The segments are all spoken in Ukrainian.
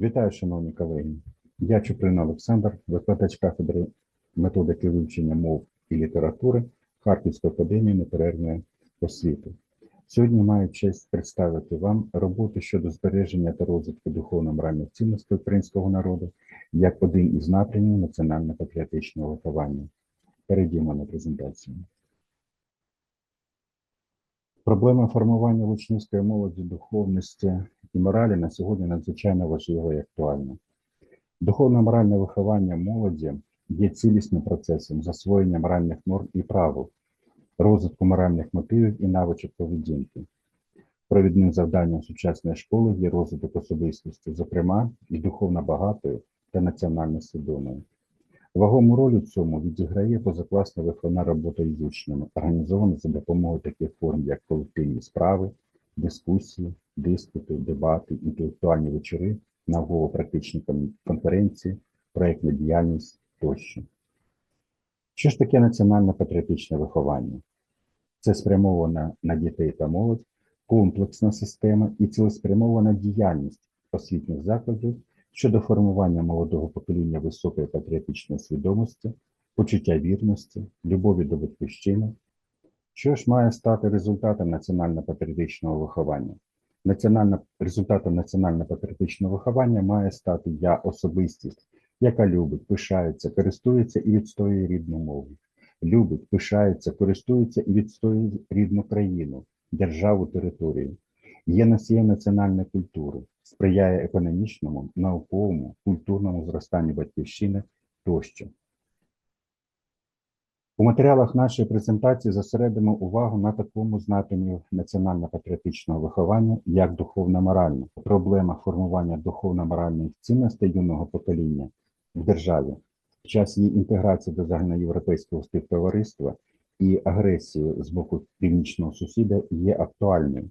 Вітаю, шановні колеги. Я Чуприн Олександр, викладач кафедри методики вивчення мов і літератури Харківської академії неперервної освіти. Сьогодні маю честь представити вам роботу щодо збереження та розвитку духовно-моральних цінностей українського народу як один із напрямів національно-патріотичного виховання. Перейдімо на презентацію. Проблема формування в учнівської молоді духовності і моралі на сьогодні надзвичайно важлива і актуальна. Духовно-моральне виховання молоді є цілісним процесом засвоєння моральних норм і правил, розвитку моральних мотивів і навичок поведінки. Провідним завданням сучасної школи є розвиток особистості, зокрема, і духовно багатою та національно свідомою. Вагому роль у цьому відіграє позакласна виховна робота із учнями, організована за допомогою таких форм, як колективні справи, дискусії, диспути, дебати, інтелектуальні вечори, науково-практичні конференції, проєктна діяльність тощо. Що ж таке національно-патріотичне виховання? Це спрямована на дітей та молодь, комплексна система і цілеспрямована діяльність освітніх закладів щодо формування молодого покоління високої патріотичної свідомості, почуття вірності, любові до батьківщини. Що ж має стати результатом національно-патріотичного виховання? Національно, результатом національно-патріотичного виховання має стати я особистість, яка любить, пишається, користується і відстоює рідну мову. Любить, пишається, користується і відстоює рідну країну, державу, територію. Є носієм національної культури, сприяє економічному, науковому, культурному зростанню батьківщини тощо. У матеріалах нашої презентації зосередимо увагу на такому з національно-патріотичного виховання, як духовно-моральне. Проблема формування духовно-моральних цінностей юного покоління в державі в час її інтеграції до загальноєвропейського співтовариства і агресії з боку північного сусіда є актуальною.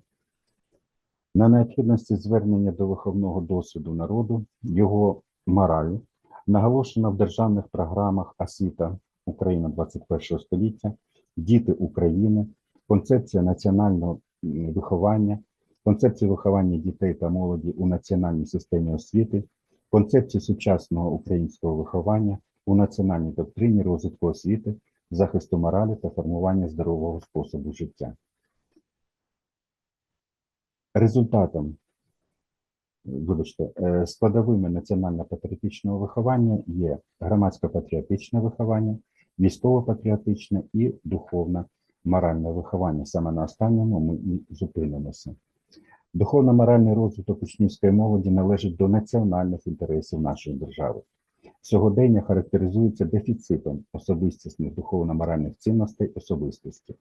На необхідності звернення до виховного досвіду народу, його моралі, наголошено в державних програмах освіта Україна 21 століття, Діти України, концепція національного виховання, концепція виховання дітей та молоді у національній системі освіти, концепція сучасного українського виховання у національній доктрині розвитку освіти, захисту моралі та формування здорового способу життя. Результатом вибачте, е, складовими національно-патріотичного виховання є громадсько-патріотичне виховання, військово-патріотичне і духовно-моральне виховання. Саме на останньому ми і зупинимося. Духовно-моральний розвиток учнівської молоді належить до національних інтересів нашої держави. Сьогодення характеризується дефіцитом особистісних духовно-моральних цінностей особистості.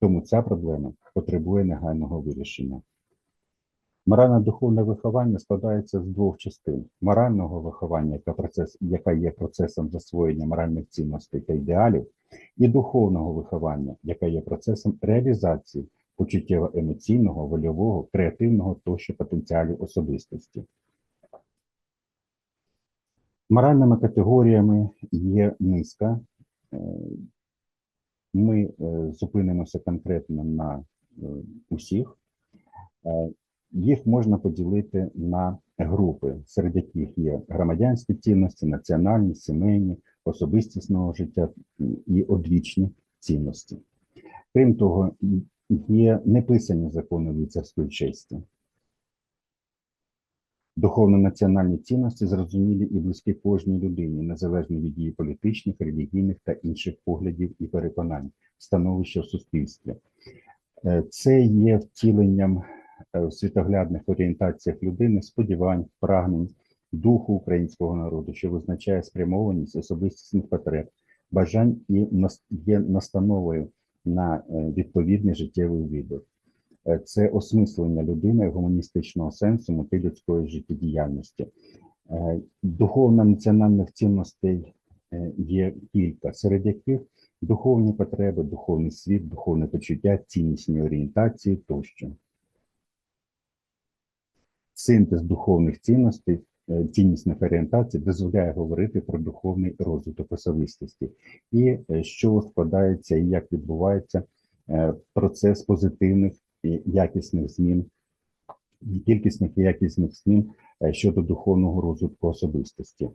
Тому ця проблема потребує негайного вирішення. Морально-духовне виховання складається з двох частин: морального виховання, яка, процес, яка є процесом засвоєння моральних цінностей та ідеалів, і духовного виховання, яка є процесом реалізації почуттєво-емоційного, вольового, креативного тощо потенціалів особистості. Моральними категоріями є низка. Е, Ми е, зупинимося конкретно на е, усіх. Їх можна поділити на групи, серед яких є громадянські цінності, національні, сімейні, особистісного життя і одвічні цінності. Крім того, є неписані закони лицарської честі. Духовно-національні цінності зрозумілі і близькі кожній людині, незалежно від її політичних, релігійних та інших поглядів і переконань, становища в суспільстві. Е, Це є втіленням в світоглядних орієнтаціях людини, сподівань, прагнень, духу українського народу, що визначає спрямованість особистісних потреб, бажань і є настановою на е, відповідний життєвий вибір. Е, Це осмислення людини гуманістичного сенсу мети людської життєдіяльності. Е, Духовно-національних цінностей е, є кілька, серед яких духовні потреби, духовний світ, духовне почуття, ціннісні орієнтації тощо. Синтез духовних цінностей, е, ціннісних орієнтацій дозволяє говорити про духовний розвиток особистості і е, що складається і як відбувається е, процес позитивних і якісних змін кількісних і якісних змін щодо духовного розвитку особистості.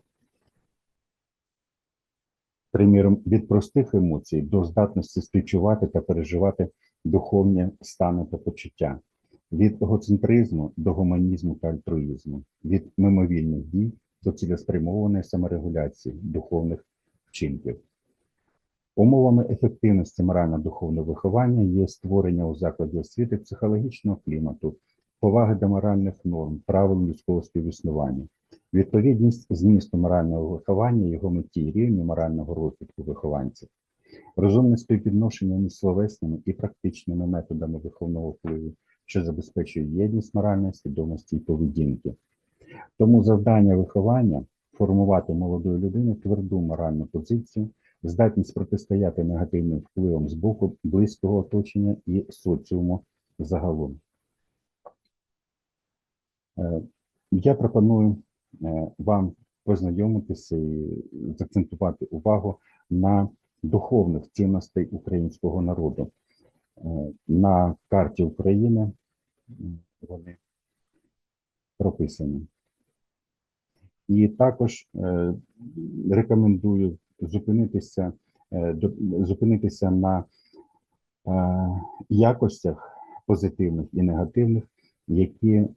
Приміром, від простих емоцій до здатності співчувати та переживати духовні стани та почуття, від егоцентризму до гуманізму та альтруїзму, від мимовільних дій до цілеспрямованої саморегуляції духовних вчинків. Умовами ефективності морально-духовного виховання є створення у закладі освіти психологічного клімату, поваги до моральних норм, правил людського співіснування, відповідність змісту морального виховання, його меті і рівні морального розвитку вихованців, розумне співвідношення між словесними і практичними методами виховного впливу, що забезпечує єдність моральної свідомості і поведінки. Тому завдання виховання формувати молодої людини тверду моральну позицію, здатність протистояти негативним впливам з боку близького оточення і соціуму загалом. Е, Я пропоную е, вам познайомитися і закцентувати увагу на духовних цінностей українського народу. Е, На карті України вони прописані. І також е, рекомендую зупинитися, е, зупинитися на якостях позитивних і негативних, які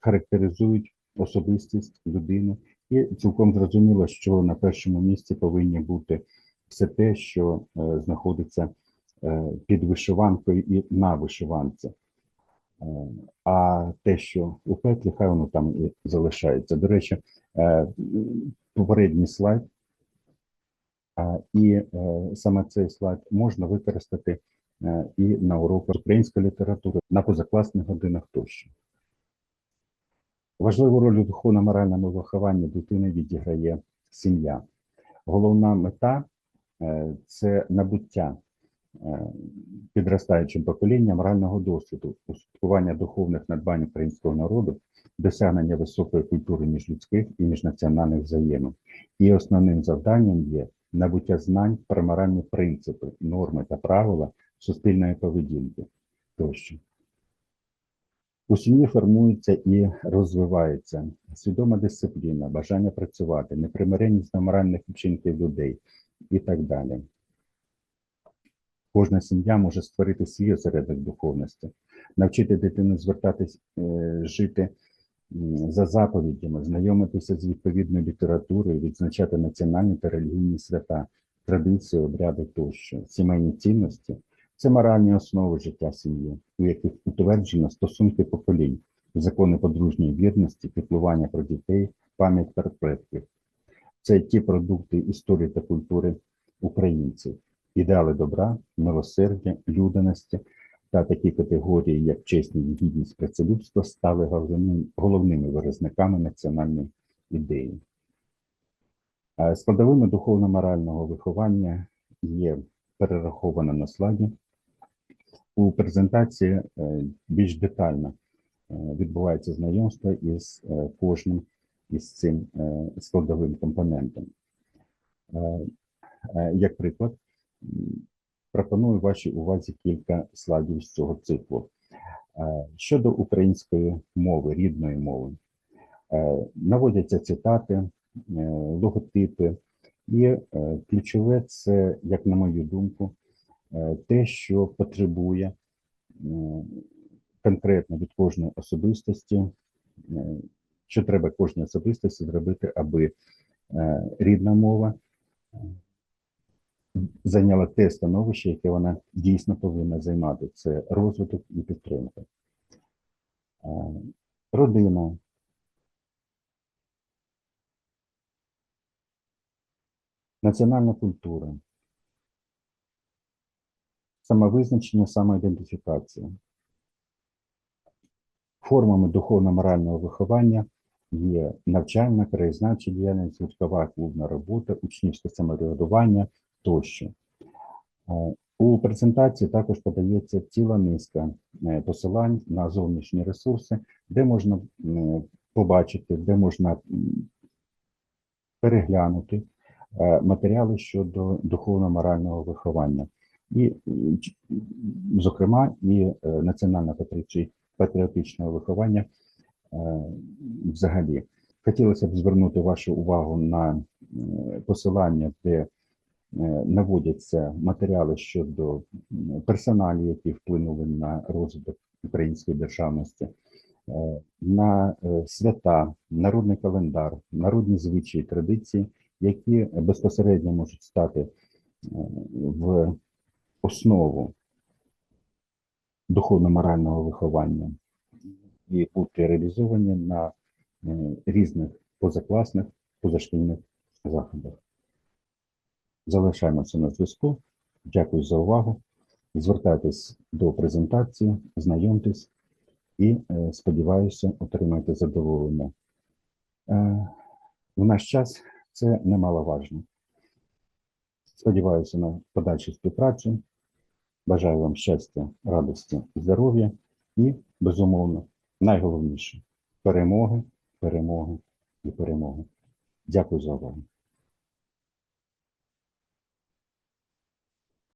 характеризують особистість людини. І цілком зрозуміло, що на першому місці повинні бути все те, що знаходиться під вишиванкою і на вишиванці. Е, А те, що у петлі, хай воно там і залишається. До речі, е, попередній слайд, і е, саме цей слайд можна використати е, і на уроках української літератури, на позакласних годинах тощо. Важливу роль у духовно-моральному вихованні дитини відіграє сім'я. Головна мета е, це набуття е, підростаючим поколінням морального досвіду, успадкування духовних надбань українського народу, досягнення високої культури міжлюдських і міжнаціональних взаємин. І основним завданням є набуття знань про моральні принципи, норми та правила суспільної поведінки тощо. У сім'ї формується і розвивається свідома дисципліна, бажання працювати, непримиреність до моральних вчинків людей і так далі. Кожна сім'я може створити свій осередок духовності, навчити дитину звертатись, е, жити за заповідями, знайомитися з відповідною літературою, відзначати національні та релігійні свята, традиції, обряди тощо, сімейні цінності це моральні основи життя сім'ї, у яких утверджено стосунки поколінь, закони подружньої вірності, піклування про дітей, пам'ять про предків. Це ті продукти історії та культури українців, ідеали добра, милосердя, людяності та такі категорії, як чесність, гідність, працелюбство, стали головними, виразниками національної ідеї. Е, Складовими духовно-морального виховання є перераховано на слайді. У презентації е, більш детально е, відбувається знайомство із кожним із цим складовим компонентом. Як приклад, пропоную вашій увазі кілька слайдів з цього циклу. Е, Щодо української мови, рідної мови, е, наводяться цитати, е, логотипи, і ключове це, як на мою думку, те, що потребує конкретно від кожної особистості, що треба кожній особистості зробити, аби рідна мова зайняла те становище, яке вона дійсно повинна займати. Це розвиток і підтримка. Е, Родина, національна культура, самовизначення, самоідентифікація. Формами духовно-морального виховання є навчальна, краєзнавча діяльність, гурткова клубна робота, учнівське самоврядування тощо. Е, У презентації також подається ціла низка е, посилань на зовнішні ресурси, де можна побачити, де можна переглянути е, матеріали щодо духовно-морального виховання. І, зокрема, і е, Національна патріотичного виховання е, взагалі. Хотілося б звернути вашу увагу на е, посилання, де е, наводяться матеріали щодо персоналів, які вплинули на розвиток української державності, е, на е, свята, народний календар, народні звичаї, традиції, які безпосередньо можуть стати е, в основу духовно-морального виховання і бути реалізовані на е, різних позакласних, позашкільних заходах. Залишаємося на зв'язку. Дякую за увагу. Звертайтесь до презентації, знайомтесь і е, сподіваюся, отримаєте задоволення. Е, В наш час це немаловажно. Сподіваюся на подальшу співпрацю. Бажаю вам щастя, радості, здоров'я і, безумовно, найголовніше перемоги, перемоги і перемоги. Дякую за увагу.